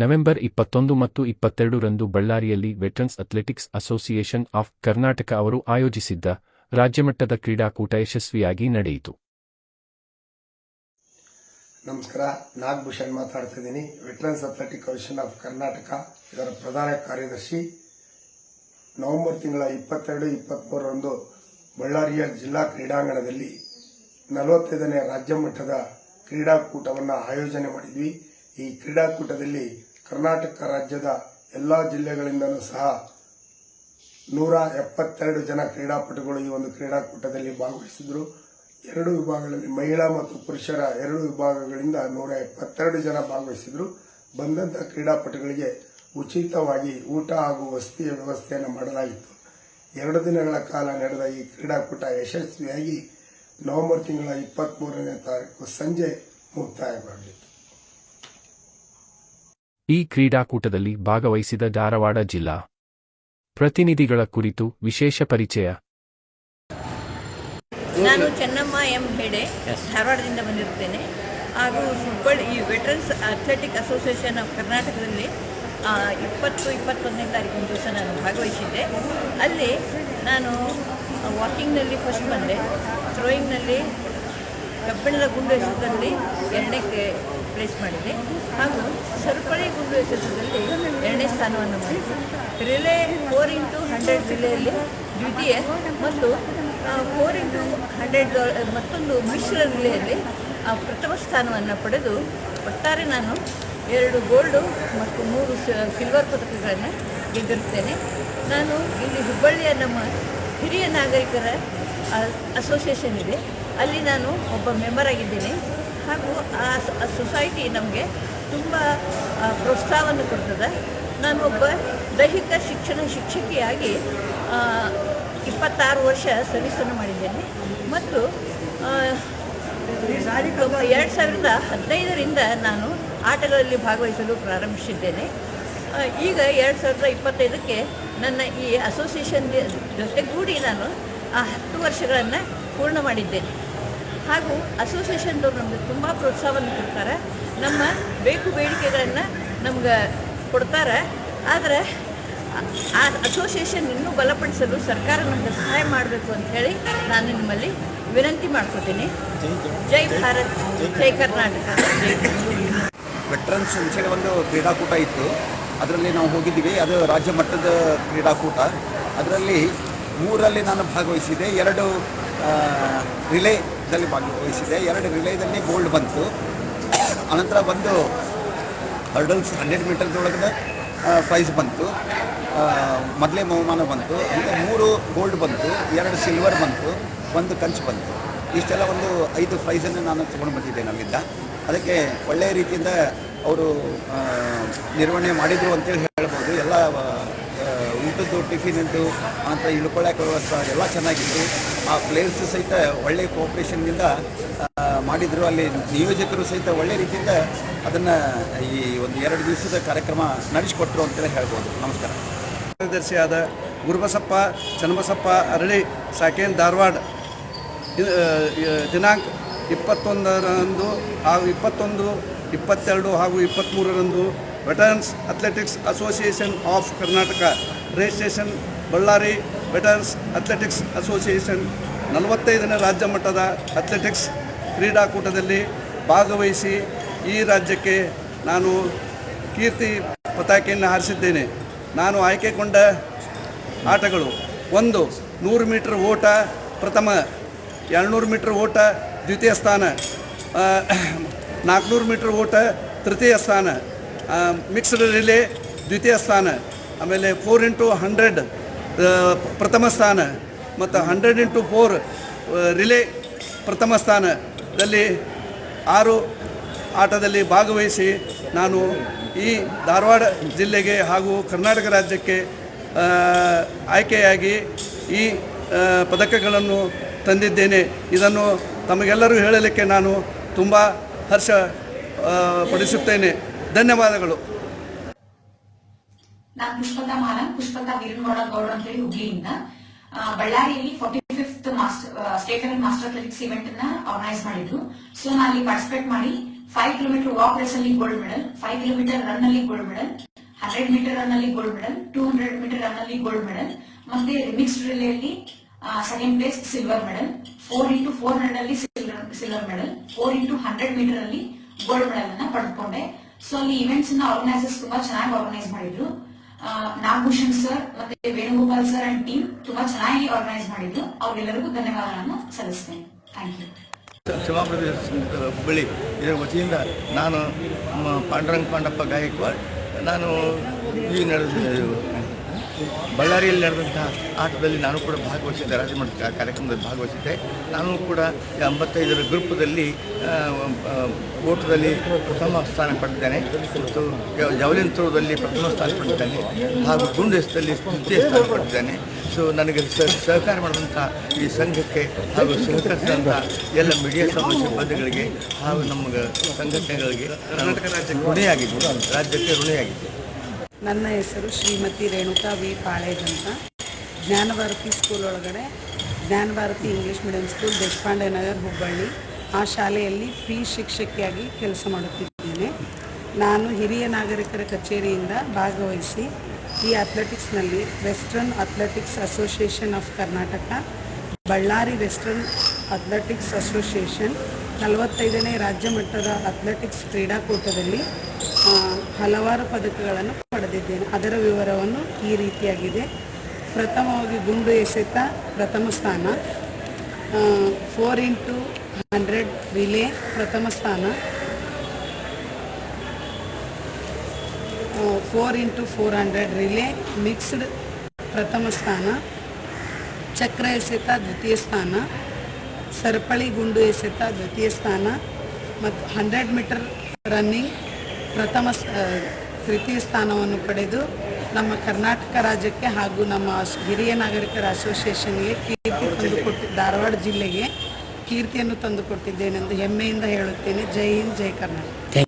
November ಇಪ್ಪತ್ತೊಂದು ಮತ್ತು ಇಪ್ಪತ್ತೆರಡು ರಂದು ಬಳ್ಳಾರಿಯಲ್ಲಿ veterans athletics association of Karnataka ಅವರು ಆಯೋಜಿಸಿದ್ದ ರಾಜ್ಯಮಟ್ಟದ ಕ್ರೀಡಾಕೂಟ ಯಶಸ್ವಿಯಾಗಿ ನಡೆಯಿತು. ನಮಸ್ಕಾರ, ನಾಗಭೂಷಣ್ ಮಾತಾಡ್ತಾ ಇದ್ದೀನಿ. Veterans athletic commission of Karnataka, ಇದರ ಪ್ರಧಾನ ಕಾರ್ಯದರ್ಶಿ. ನವೆಂಬರ್ ತಿಂಗಳ ಇಪ್ಪತ್ತೆರಡು ಇಪ್ಪತ್ತ್ಮೂರರಂದು ಬಳ್ಳಾರಿಯ ಜಿಲ್ಲಾ ಕ್ರೀಡಾಂಗಣದಲ್ಲಿ ನಲವತ್ತೈದನೇ ರಾಜ್ಯ ಮಟ್ಟದ ಕ್ರೀಡಾಕೂಟವನ್ನು ಆಯೋಜನೆ ಮಾಡಿದ್ವಿ. ಈ ಕ್ರೀಡಾಕೂಟದಲ್ಲಿ ಕರ್ನಾಟಕ ರಾಜ್ಯದ ಎಲ್ಲ ಜಿಲ್ಲೆಗಳಿಂದಲೂ ಸಹ ನೂರ ಎಪ್ಪತ್ತೆರಡು ಜನ ಕ್ರೀಡಾಪಟುಗಳು ಈ ಒಂದು ಕ್ರೀಡಾಕೂಟದಲ್ಲಿ ಭಾಗವಹಿಸಿದ್ರು. ಎರಡು ವಿಭಾಗಗಳಲ್ಲಿ ಮಹಿಳಾ ಮತ್ತು ಪುರುಷರ ಎರಡು ವಿಭಾಗಗಳಿಂದ ನೂರ ಎಪ್ಪತ್ತೆರಡು ಜನ ಭಾಗವಹಿಸಿದ್ರು. ಬಂದಂಥ ಕ್ರೀಡಾಪಟುಗಳಿಗೆ ಉಚಿತವಾಗಿ ಊಟ ಹಾಗೂ ವಸತಿಯ ವ್ಯವಸ್ಥೆಯನ್ನು ಮಾಡಲಾಗಿತ್ತು. ಎರಡು ದಿನಗಳ ಕಾಲ ನಡೆದ ಈ ಕ್ರೀಡಾಕೂಟ ಯಶಸ್ವಿಯಾಗಿ ನವೆಂಬರ್ ತಿಂಗಳ ಇಪ್ಪತ್ತ್ಮೂರನೇ ತಾರೀಕು ಸಂಜೆ ಮುಕ್ತಾಯಗೊಂಡಿತು ಈ ಕ್ರೀಡಾಕೂಟದಲ್ಲಿ ಭಾಗವಹಿಸಿದ ಧಾರವಾಡ ಜಿಲ್ಲಾ ಪ್ರತಿನಿಧಿಗಳ ಕುರಿತು ವಿಶೇಷ ಪರಿಚಯ. ನಾನು ಚೆನ್ನಮ್ಮ ಎಂ ಹೆಡೆ, ಧಾರವಾಡದಿಂದ ಬಂದಿರುತ್ತೇನೆ. ಹಾಗೂ ಹುಬ್ಬಳ್ಳಿ ಈ ವೆಟರನ್ಸ್ ಅಥ್ಲೆಟಿಕ್ ಅಸೋಸಿಯೇಷನ್ ಆಫ್ ಕರ್ನಾಟಕದಲ್ಲಿ ಇಪ್ಪತ್ತು, ಇಪ್ಪತ್ತೊಂದನೇ ತಾರೀಕು ದಿವಸ ನಾನು ಭಾಗವಹಿಸಿದ್ದೆ. ಅಲ್ಲಿ ನಾನು ವಾಕಿಂಗ್ನಲ್ಲಿ ಫಸ್ಟ್ ಬಂದೆ. ಥ್ರೋಯಿಂಗ್ನಲ್ಲಿ ಕಬ್ಬಿಣದ ಗುಂಡು ಎಸೆತದಲ್ಲಿ ಎರಡನೇ ಪ್ಲೇಸ್ ಮಾಡಿದೆ ಹಾಗೂ ಸರಪಳಿ ಗುಂಡು ಎಸೆತದಲ್ಲಿ ಎರಡನೇ ಸ್ಥಾನವನ್ನು ಮಾಡಿದೆ ರಿಲೇ ಫೋರ್ ಇಂಟು ಹಂಡ್ರೆಡ್ ರಿಲೆಯಲ್ಲಿ ದ್ವಿತೀಯ ಮತ್ತು ಫೋರ್ ಇಂಟು ಹಂಡ್ರೆಡ್ ಮತ್ತೊಂದು ಮಿಶ್ರ ರಿಲೆಯಲ್ಲಿ ಪ್ರಥಮ ಸ್ಥಾನವನ್ನು ಪಡೆದು ಒಟ್ಟಾರೆ ನಾನು ಎರಡು ಗೋಲ್ಡು ಮತ್ತು ಮೂರು ಸಿಲ್ವರ್ ಪದಕಗಳನ್ನು ಗೆದ್ದಿರುತ್ತೇನೆ. ನಾನು ಇಲ್ಲಿ ಹುಬ್ಬಳ್ಳಿಯ ನಮ್ಮ ಹಿರಿಯ ನಾಗರಿಕರ ಅಸೋಸಿಯೇಷನ್ ಇದೆ. ಅಲ್ಲಿ ನಾನು ಒಬ್ಬ ಮೆಂಬರ್ ಆಗಿದ್ದೇನೆ. ಹಾಗೂ ಆ ಸೊಸೈಟಿ ನಮಗೆ ತುಂಬ ಪ್ರೋತ್ಸಾಹವನ್ನು ಕೊಡ್ತದೆ. ನಾನು ಒಬ್ಬ ದೈಹಿಕ ಶಿಕ್ಷಣ ಶಿಕ್ಷಕಿಯಾಗಿ ಇಪ್ಪತ್ತಾರು ವರ್ಷ ಸರ್ವಿಸನ್ನು ಮಾಡಿದ್ದೇನೆ. ಮತ್ತು ಎರಡು ಸಾವಿರದ ಹದಿನೈದರಿಂದ ನಾನು ಆಟಗಳಲ್ಲಿ ಭಾಗವಹಿಸಲು ಪ್ರಾರಂಭಿಸಿದ್ದೇನೆ. ಈಗ ಎರಡು ಸಾವಿರದ ಇಪ್ಪತ್ತೈದಕ್ಕೆ ನನ್ನ ಈ ಅಸೋಸಿಯೇಷನ್ ಜೊತೆಗೂಡಿ ನಾನು ಆ ಹತ್ತು ವರ್ಷಗಳನ್ನು ಪೂರ್ಣ ಮಾಡಿದ್ದೇನೆ. ಹಾಗೂ ಅಸೋಸಿಯೇಷನ್ದವ್ರು ನಮಗೆ ತುಂಬ ಪ್ರೋತ್ಸಾಹವನ್ನು ಕೊಡ್ತಾರೆ. ನಮ್ಮ ಬೇಕು ಬೇಡಿಕೆಗಳನ್ನು ನಮ್ಗೆ ಕೊಡ್ತಾರೆ. ಆದರೆ, ಆ- ಅಸೋಸಿಯೇಷನ್ ಇನ್ನೂ ಬಲಪಡಿಸಲು ಸರ್ಕಾರ ನಮಗೆ ಸಹಾಯ ಮಾಡಬೇಕು ಅಂತ ಹೇಳಿ ನಾನು ನಿಮ್ಮಲ್ಲಿ ವಿನಂತಿ ಮಾಡ್ಕೋತೀನಿ. ಜೈ ಭಾರತ್, ಜೈ ಕರ್ನಾಟಕ. ವೆಟ್ರನ್ಸ್ ವಿಷಯ ಒಂದು ಕ್ರೀಡಾಕೂಟ ಇತ್ತು. ಅದರಲ್ಲಿ ನಾವು ಹೋಗಿದ್ದೀವಿ. ಅದು ರಾಜ್ಯ ಮಟ್ಟದ ಕ್ರೀಡಾಕೂಟ. ಅದರಲ್ಲಿ ಮೂರಲ್ಲಿ ನಾನು ಭಾಗವಹಿಸಿದೆ ಎರಡು ರಿಲೇದಲ್ಲಿ ಭಾಗವಹಿಸಿದೆ. ಎರಡು ರಿಲೇದಲ್ಲಿ ಗೋಲ್ಡ್ ಬಂತು. ಅನಂತರ ಬಂದು ಹರ್ಡಲ್ಸ್ ಹಂಡ್ರೆಡ್ ಮೀಟರ್ದೊಳಗಡೆ ಪ್ರೈಸ್ ಬಂತು. ಮೊದಲೇ ಬಹುಮಾನ ಬಂತು. ಅಂದರೆ ಮೂರು ಗೋಲ್ಡ್ ಬಂತು, ಎರಡು ಸಿಲ್ವರ್ ಬಂತು, ಒಂದು ಕಂಚು ಬಂತು. ಇಷ್ಟೆಲ್ಲ ಒಂದು ಐದು ಪ್ರೈಸನ್ನು ನಾನು ತೊಗೊಂಡು ಬಂದಿದ್ದೇನೆ ಅಲ್ಲಿಂದ ಅದಕ್ಕೆ ಒಳ್ಳೆಯ ರೀತಿಯಿಂದ ಅವರು ನಿರ್ವಹಣೆ ಮಾಡಿದರು ಅಂತೇಳಿ ಟಿಫಿನದ್ದು ಅಂತ ಇಳ್ಕೊಳ್ಳೋಕೆ ವ್ಯವಸ್ಥೆ ಎಲ್ಲ ಚೆನ್ನಾಗಿತ್ತು. ಆ ಪ್ಲೇಯರ್ಸ್ ಸಹಿತ ಒಳ್ಳೆಯ ಕೋಪ್ರೇಷನ್ನಿಂದ ಮಾಡಿದರು. ಅಲ್ಲಿ ನಿಯೋಜಕರು ಸಹಿತ ಒಳ್ಳೆ ರೀತಿಯಿಂದ ಅದನ್ನು ಈ ಒಂದು ಎರಡು ದಿವಸದ ಕಾರ್ಯಕ್ರಮ ನಡೆಸಿಕೊಟ್ರು ಅಂತೇಳಿ ಹೇಳ್ಬೋದು. ನಮಸ್ಕಾರ. ಕಾರ್ಯದರ್ಶಿಯಾದ ಗುರುಬಸಪ್ಪ, ಚನ್ನಬಸಪ್ಪ, ಅರಳಿ, ಸಾಕೇನ್ ಧಾರವಾಡ ದಿನಾಂಕ ಇಪ್ಪತ್ತೊಂದರಂದು ಹಾಗೂ ಇಪ್ಪತ್ತೊಂದು, ಇಪ್ಪತ್ತೆರಡು ಹಾಗೂ ಇಪ್ಪತ್ತ್ಮೂರರಂದು veterans athletics association of Karnataka registration Ballari veterans athletics association ನಲವತ್ತೈದನೇ ರಾಜ್ಯ ಮಟ್ಟದ ಅಥ್ಲೆಟಿಕ್ಸ್ ಕ್ರೀಡಾಕೂಟದಲ್ಲಿ ಭಾಗವಹಿಸಿ ಈ ರಾಜ್ಯಕ್ಕೆ ನಾನು ಕೀರ್ತಿ ಪತಾಕೆಯನ್ನು ಹಾರಿಸಿದ್ದೇನೆ. ನಾನು ಆಯ್ಕೆಗೊಂಡ ಆಟಗಳು ಒಂದು ನೂರು ಮೀಟ್ರ್ ಓಟ, ಪ್ರಥಮ ಎರಡುನೂರು ಮೀಟ್ರ್ ಓಟ, ದ್ವಿತೀಯ ಸ್ಥಾನ ನಾಲ್ಕುನೂರು ಮೀಟ್ರ್ ಓಟ, ತೃತೀಯ ಸ್ಥಾನ ಮಿಕ್ಸ್ಡ್ ರಿಲೇ ದ್ವಿತೀಯ ಸ್ಥಾನ. ಆಮೇಲೆ ಫೋರ್ ಇಂಟು ಹಂಡ್ರೆಡ್ ಪ್ರಥಮ ಸ್ಥಾನ, ಮತ್ತು ಹಂಡ್ರೆಡ್ ಇಂಟು ಫೋರ್ ರಿಲೇ ಪ್ರಥಮ ಸ್ಥಾನದಲ್ಲಿ ಆರು ಆಟದಲ್ಲಿ ಭಾಗವಹಿಸಿ ನಾನು ಈ ಧಾರವಾಡ ಜಿಲ್ಲೆಗೆ ಹಾಗೂ ಕರ್ನಾಟಕ ರಾಜ್ಯಕ್ಕೆ ಆಯ್ಕೆಯಾಗಿ ಈ ಪದಕಗಳನ್ನು ತಂದಿದ್ದೇನೆ. ಇದನ್ನು ತಮಗೆಲ್ಲರೂ ಹೇಳಲಿಕ್ಕೆ ನಾನು ತುಂಬ ಹರ್ಷ ಪಡಿಸುತ್ತೇನೆ. ಧನ್ಯವಾದಗಳು. ನಾನು ಪುಷ್ಪತಾ ಮಾಲನ್ ಪುಷ್ಪತಾ ವೀರನಗೌಡ ಗೌಡ ಅಂತ ಹೇಳಿ ಹುಬ್ಳಿಯಿಂದ ಬಳ್ಳಾರಿಯಲ್ಲಿ forty fifth state and master athletics ಇವೆಂಟ್ನ organise ಮಾಡಿದ್ರು. ಸೊ ನಾನು ಅಲ್ಲಿ ಪಾರ್ಟಿಸಿಪೇಟ್ ಮಾಡಿ ಫೈವ್ ಕಿಲೋಮೀಟರ್ ವಾಕ್ ರೇಸ್ ಅಲ್ಲಿ gold medal five kilometre run ಅಲ್ಲಿ gold medal hundred metre run ಅಲ್ಲಿ gold medal two hundred metre run ಅಲ್ಲಿ ಗೋಲ್ಡ್ ಮೆಡಲ್ ಮತ್ತೆ mixed ರಿಲೇಯಲ್ಲಿ second place silver medal four into four hundred ಅಲ್ಲಿ silver medal four into hundred metre ಅಲ್ಲಿ gold medal ಅನ್ನ ಪಡೆದುಕೊಂಡೆ. So ಅಲ್ಲಿ ಇವೆಂಟ್ಸ್ನ organisers ತುಂಬಾ ಚೆನ್ನಾಗಿ ಆರ್ಗನೈಸ್ ಮಾಡಿದ್ರು. ನಾಗಭೂಷಣ್ ಸರ್ ಮತ್ತೆ ವೇಣುಗೋಪಾಲ್ ಸರ್ ಅಂಡ್ ಟೀಮ್ ತುಂಬಾ ಚೆನ್ನಾಗಿ ಆರ್ಗನೈಸ್ ಮಾಡಿದ್ರು ಅವರೆಲ್ಲರಿಗೂ ಧನ್ಯವಾದಗಳನ್ನು ಸಲ್ಲಿಸ್ತೇನೆ. ಥ್ಯಾಂಕ್ ಯು ಶಿವಾಮೃತ ಹುಬ್ಬಳ್ಳಿ ಇದರ ವತಿಯಿಂದ ನಾನು ಪಾಂಡುರಂಗ ಪಾಂಡಪ್ಪ ಗಾಯಕ್ವಾಡ್, ನಾನು ಈ ನಡೆದ ಬಳ್ಳಾರಿಯಲ್ಲಿ ನಡೆದಂಥ ಆಟದಲ್ಲಿ ನಾನು ಕೂಡ ಭಾಗವಹಿಸಿದ್ದೆ ಮಟ್ಟದ ಕಾರ್ಯಕ್ರಮದಲ್ಲಿ ಭಾಗವಹಿಸಿದ್ದೆ. ನಾನು ಕೂಡ ಎಂಬತ್ತೈದರ ಗ್ರೂಪದಲ್ಲಿ ಓಟದಲ್ಲಿ ಪ್ರಥಮ ಸ್ಥಾನ ಪಡೆದಿದ್ದೇನೆ. ಮತ್ತು ಜವಲಿನ್ ಥ್ರೋದಲ್ಲಿ ಪ್ರಥಮ ಸ್ಥಾನ ಪಡೆದಿದ್ದೇನೆ. ಹಾಗೂ ಗುಂಡೆಸ್ತಲ್ಲಿ ತೃತೀಯ ಸ್ಥಾನ ಪಡೆದಿದ್ದೇನೆ. ಸೊ ನನಗೆ ಸಹಕಾರ ಮಾಡಿದಂಥ ಈ ಸಂಘಕ್ಕೆ ಹಾಗೂ ಸಹಕರಿಸಿದಂಥ ಎಲ್ಲ ಮೀಡಿಯಾ ಸಮಾಜ ಸಿಬ್ಬಂದಿಗಳಿಗೆ ಹಾಗೂ ನಮ್ಮ ಸಂಘಟನೆಗಳಿಗೆ ಕರ್ನಾಟಕ ರಾಜ್ಯಕ್ಕೆ ಋಣಿಯಾಗಿದ್ದು ರಾಜ್ಯಕ್ಕೆ ಋಣಿಯಾಗಿದ್ದೆ ನನ್ನ ಹೆಸರು ಶ್ರೀಮತಿ ರೇಣುಕಾ ವಿ. ಪಾಳೇಜ್ ಅಂತ. ಜ್ಞಾನಭಾರತಿ ಸ್ಕೂಲ್ ಒಳಗಡೆ Jnanabharati English medium school Deshpande Nagar, Hubballi. ಆ ಶಾಲೆಯಲ್ಲಿ ಪಿ ಶಿಕ್ಷಕಿಯಾಗಿ ಕೆಲಸ ಮಾಡುತ್ತಿದ್ದೇನೆ. ನಾನು ಹಿರಿಯ ನಾಗರಿಕರ ಕಚೇರಿಯಿಂದ ಭಾಗವಹಿಸಿ ಈ ಅಥ್ಲೆಟಿಕ್ಸ್ನಲ್ಲಿ western athletics association of Karnataka Ballari western athletics association ನಲವತ್ತೈದನೇ ರಾಜ್ಯ ಮಟ್ಟದ ಅಥ್ಲೆಟಿಕ್ಸ್ ಕ್ರೀಡಾಕೂಟದಲ್ಲಿ ಹಲವಾರು ಪದಕಗಳನ್ನು ಪಡೆದಿದ್ದೇನೆ. ಅದರ ವಿವರವನ್ನು ಈ ರೀತಿಯಾಗಿದೆ. ಪ್ರಥಮವಾಗಿ ಗುಂಡು ಎಸೆತ ಪ್ರಥಮ ಸ್ಥಾನ. ಫೋರ್ ಇಂಟು ಹಂಡ್ರೆಡ್ ರಿಲೇ ಪ್ರಥಮ ಸ್ಥಾನ. Four into four hundred relay mixed ಪ್ರಥಮ ಸ್ಥಾನ. ಚಕ್ರ ಎಸೆತ ದ್ವಿತೀಯ ಸ್ಥಾನ. ಸರಪಳಿ ಗುಂಡು ಎಸೆತ ದ್ವಿತೀಯ ಸ್ಥಾನ. ಮತ್ತು ಹಂಡ್ರೆಡ್ ಮೀಟರ್ ರನ್ನಿಂಗ್ ಪ್ರಥಮ ತೃತೀಯ ಸ್ಥಾನವನ್ನು ಪಡೆದು ನಮ್ಮ ಕರ್ನಾಟಕ ರಾಜ್ಯಕ್ಕೆ ಹಾಗೂ ನಮ್ಮ ಹಿರಿಯ ನಾಗರಿಕರ ಅಸೋಸಿಯೇಷನ್ಗೆ ಕೀರ್ತಿ ತಂದುಕೊಟ್ಟಿ ಧಾರವಾಡ ಜಿಲ್ಲೆಗೆ ಕೀರ್ತಿಯನ್ನು ತಂದುಕೊಟ್ಟಿದ್ದೇನೆಂದು ಹೆಮ್ಮೆಯಿಂದ ಹೇಳುತ್ತೇನೆ. ಜೈ ಹಿಂದ್ ಜೈ ಕರ್ನಾಟಕ.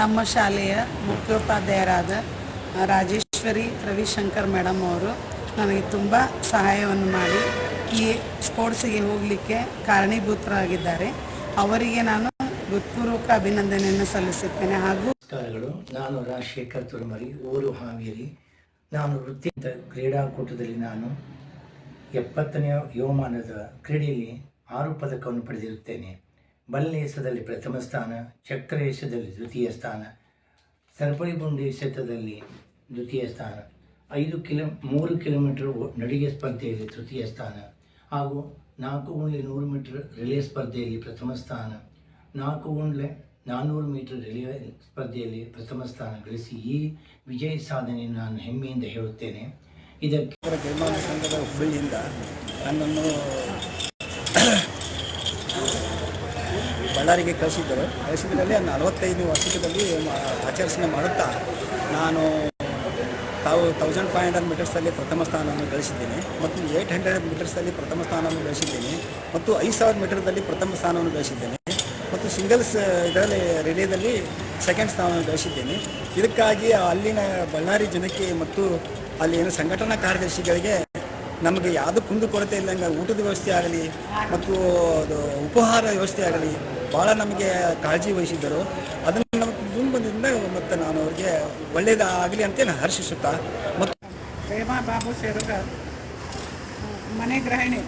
ನಮ್ಮ ಶಾಲೆಯ ಮುಖ್ಯೋಪಾಧ್ಯಾಯರಾದ ರಾಜೇಶ್ವರಿ ರವಿಶಂಕರ್ ಮೇಡಮ್ ಅವರು ನನಗೆ ತುಂಬ ಸಹಾಯವನ್ನು ಮಾಡಿ ಈ ಸ್ಪೋರ್ಟ್ಸಿಗೆ ಹೋಗಲಿಕ್ಕೆ ಕಾರಣೀಭೂತರಾಗಿದ್ದಾರೆ. ಅವರಿಗೆ ನಾನು ಹೃತ್ಪೂರ್ವಕ ಅಭಿನಂದನೆಯನ್ನು ಸಲ್ಲಿಸುತ್ತೇನೆ. ಹಾಗೂ ನಮಸ್ಕಾರಗಳು. ನಾನು ರಾಜಶೇಖರ್ ತುರುಮರಿ, ಊರು ಹಾವೇರಿ. ನಾನು ವೃತ್ತಿ ಕ್ರೀಡಾಕೂಟದಲ್ಲಿ ನಾನು ಎಪ್ಪತ್ತನೇ ಯೋಮಾನದ ಕ್ರೀಡೆಯಲ್ಲಿ ಆರು ಪದಕವನ್ನು ಪಡೆದಿರುತ್ತೇನೆ. ಬಲ್ಲೇಸದಲ್ಲಿ ಪ್ರಥಮ ಸ್ಥಾನ ಚಕ್ರ ಏಷದಲ್ಲಿ ದ್ವಿತೀಯ ಸ್ಥಾನ ಸರಪಳಿ ಬುಂಡಿ ಎಸೆತದಲ್ಲಿ ದ್ವಿತೀಯ ಸ್ಥಾನ, ಐದು ಕಿಲೋ, ಮೂರು ಕಿಲೋಮೀಟರ್ ನಡಿಗೆ ಸ್ಪರ್ಧೆಯಲ್ಲಿ ತೃತೀಯ ಸ್ಥಾನ ಹಾಗೂ ನಾಲ್ಕು ಗುಂಡ್ಲೆ ನೂರು ಮೀಟರ್ ರಿಲೇ ಸ್ಪರ್ಧೆಯಲ್ಲಿ ಪ್ರಥಮ ಸ್ಥಾನ ನಾಲ್ಕು ಗುಂಡ್ಲೆ ನಾನ್ನೂರು ಮೀಟರ್ ರಿಲೇ ಸ್ಪರ್ಧೆಯಲ್ಲಿ ಪ್ರಥಮ ಸ್ಥಾನ ಗಳಿಸಿ ಈ ವಿಜಯ ಸಾಧನೆಯನ್ನು ನಾನು ಹೆಮ್ಮೆಯಿಂದ ಹೇಳುತ್ತೇನೆ. ಇದಕ್ಕೆ ಸಂಘದ ಹುಬ್ಬಳ್ಳಿಯಿಂದ ನನ್ನನ್ನು ಬಳ್ಳಾರಿಗೆ ಕಳಿಸಿದ್ದರು. ಕಳಿಸಿದ್ರಲ್ಲಿ ನಲವತ್ತೈದು ವರ್ಷದಲ್ಲಿ ಆಚರಿಸಣೆ ಮಾಡುತ್ತಾ ನಾನು ತಾವು ತೌಸಂಡ್ ಫೈವ್ ಹಂಡ್ರೆಡ್ ಮೀಟರ್ಸಲ್ಲಿ ಪ್ರಥಮ ಸ್ಥಾನವನ್ನು ಗಳಿಸಿದ್ದೇನೆ ಮತ್ತು ಏಯ್ಟ್ ಹಂಡ್ರೆಡ್ ಮೀಟರ್ಸಲ್ಲಿ ಪ್ರಥಮ ಸ್ಥಾನವನ್ನು ಗಳಿಸಿದ್ದೇನೆ ಮತ್ತು ಐದು ಸಾವಿರ ಮೀಟರ್ದಲ್ಲಿ ಪ್ರಥಮ ಸ್ಥಾನವನ್ನು ಗಳಿಸಿದ್ದೇನೆ. ಮತ್ತು ಸಿಂಗಲ್ಸ್ ಇದರಲ್ಲಿ ರಿಲೇದಲ್ಲಿ ಸೆಕೆಂಡ್ ಸ್ಥಾನವನ್ನು ಗಳಿಸಿದ್ದೇನೆ. ಇದಕ್ಕಾಗಿ ಅಲ್ಲಿನ ಬಳ್ಳಾರಿ ಜನಕ್ಕೆ ಮತ್ತು ಅಲ್ಲಿ ಏನು ಸಂಘಟನಾ ಕಾರ್ಯದರ್ಶಿಗಳಿಗೆ ನಮಗೆ ಯಾವುದು ಕುಂದು ಕೊರತೆ ಇಲ್ಲಂಗೆ ಊಟದ ವ್ಯವಸ್ಥೆ ಆಗಲಿ ಮತ್ತು ಅದು ಉಪಹಾರ ವ್ಯವಸ್ಥೆ ಆಗಲಿ ಭಾಳ ನಮಗೆ ಕಾಳಜಿ ವಹಿಸಿದ್ದರು. ಅದನ್ನು ನಮಗೆ ಮುಂಬಂದಿಂದ ಮತ್ತು ನಾನು ಅವರಿಗೆ ಒಳ್ಳೆಯದಾಗಲಿ ಅಂತ ನಾನು ಹರ್ಷಿಸುತ್ತಾ ಮತ್ತು ಪ್ರೇಮಾ ಬಾಬು ಸೇರುಗ, ಮನೆ ಗ್ರಹಿಣಿ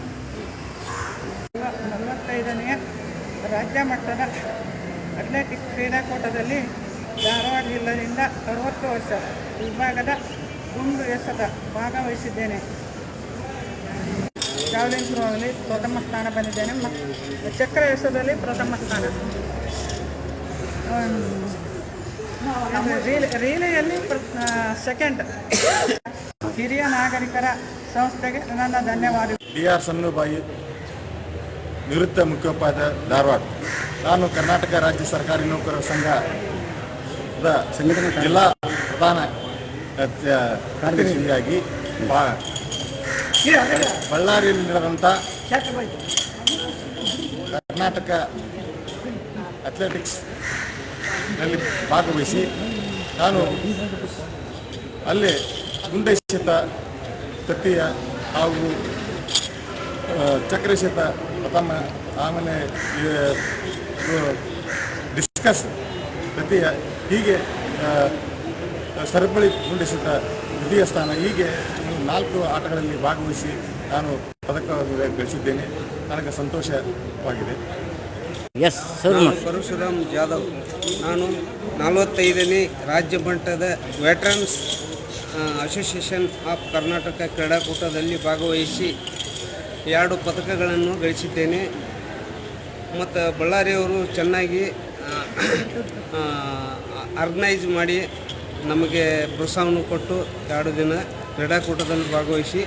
ರಾಜ್ಯ ಮಟ್ಟದ ಅಥ್ಲೆಟಿಕ್ಸ್ ಕ್ರೀಡಾಕೂಟದಲ್ಲಿ ಧಾರವಾಡ ಜಿಲ್ಲೆಯಿಂದ ಅರವತ್ತು ವರ್ಷ ವಿಭಾಗದ ಗುಂಡು ಎಸೆದ ಭಾಗವಹಿಸಿದ್ದೇನೆ. ಜಾವ್ಲಿನ್ ಥ್ರೋನಲ್ಲಿ ಪ್ರಥಮ ಸ್ಥಾನ ಬಂದಿದ್ದೇನೆ ಮತ್ತು ಚಕ್ರ ಎಸೆದಲ್ಲಿ ಪ್ರಥಮ ಸ್ಥಾನ. ರೀಲ್, ರೀಲೆಯಲ್ಲಿ ಸೆಕೆಂಡ್ ಹಿರಿಯ ನಾಗರಿಕರ ಸಂಸ್ಥೆಗೆ ನನ್ನ ಧನ್ಯವಾದಗಳು. ಡಿ ಆರ್ ನಿವೃತ್ತ ಮುಖ್ಯೋಪಾಧ್ಯಾಯ ಧಾರವಾಡ. ನಾನು ಕರ್ನಾಟಕ ರಾಜ್ಯ ಸರ್ಕಾರಿ ನೌಕರರ ಸಂಘದ ಸಂಘಟನೆ ಜಿಲ್ಲಾ ಪ್ರಧಾನ ಕಾರ್ಯದರ್ಶಿಯಾಗಿ ಬಳ್ಳಾರಿಯಲ್ಲಿ ನಡೆದಂಥ ಕರ್ನಾಟಕ ಅಥ್ಲೆಟಿಕ್ಸ್ನಲ್ಲಿ ಭಾಗವಹಿಸಿ ನಾನು ಅಲ್ಲಿ ಗುಂಡೆಸೆತ ತೃತೀಯ ಹಾಗೂ ಆ, ಚಕ್ರಸೆತ ಪ್ರಥಮ ಆಮೇಲೆ ಡಿಸ್ಕ್ ಡಿಸ್ಕಸ್ ಪ್ರತಿ ಹೀಗೆ ಸರಪಳಿ ಮುಂಡಿಸಿದ ದ್ವಿತೀಯ ಸ್ಥಾನ ಹೀಗೆ ನಾಲ್ಕು ಆಟಗಳಲ್ಲಿ ಭಾಗವಹಿಸಿ ನಾನು ಪದಕವನ್ನು ಗಳಿಸಿದ್ದೇನೆ. ನನಗೆ ಸಂತೋಷವಾಗಿದೆ. ಎಸ್ ಪರಶುರಾಮ್ ಜಾಧವ್. ನಾನು ನಲವತ್ತೈದನೇ ರಾಜ್ಯ ಮಟ್ಟದ ವೆಟ್ರನ್ಸ್ ಅಸೋಸಿಯೇಷನ್ ಆಫ್ ಕರ್ನಾಟಕ ಕ್ರೀಡಾಕೂಟದಲ್ಲಿ ಭಾಗವಹಿಸಿ ಎರಡು ಪದಕಗಳನ್ನು ಗಳಿಸಿದ್ದೇನೆ. ಮತ್ತು ಬಳ್ಳಾರಿಯವರು ಚೆನ್ನಾಗಿ ಆರ್ಗನೈಸ್ ಮಾಡಿ ನಮಗೆ ಪ್ರೋತ್ಸಾಹವನ್ನು ಕೊಟ್ಟು ಎರಡು ದಿನ ಕ್ರೀಡಾಕೂಟದಲ್ಲಿ ಭಾಗವಹಿಸಿ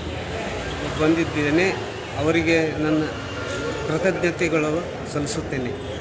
ಬಂದಿದ್ದೇನೆ. ಅವರಿಗೆ ನನ್ನ ಕೃತಜ್ಞತೆಗಳು ಸಲ್ಲಿಸುತ್ತೇನೆ.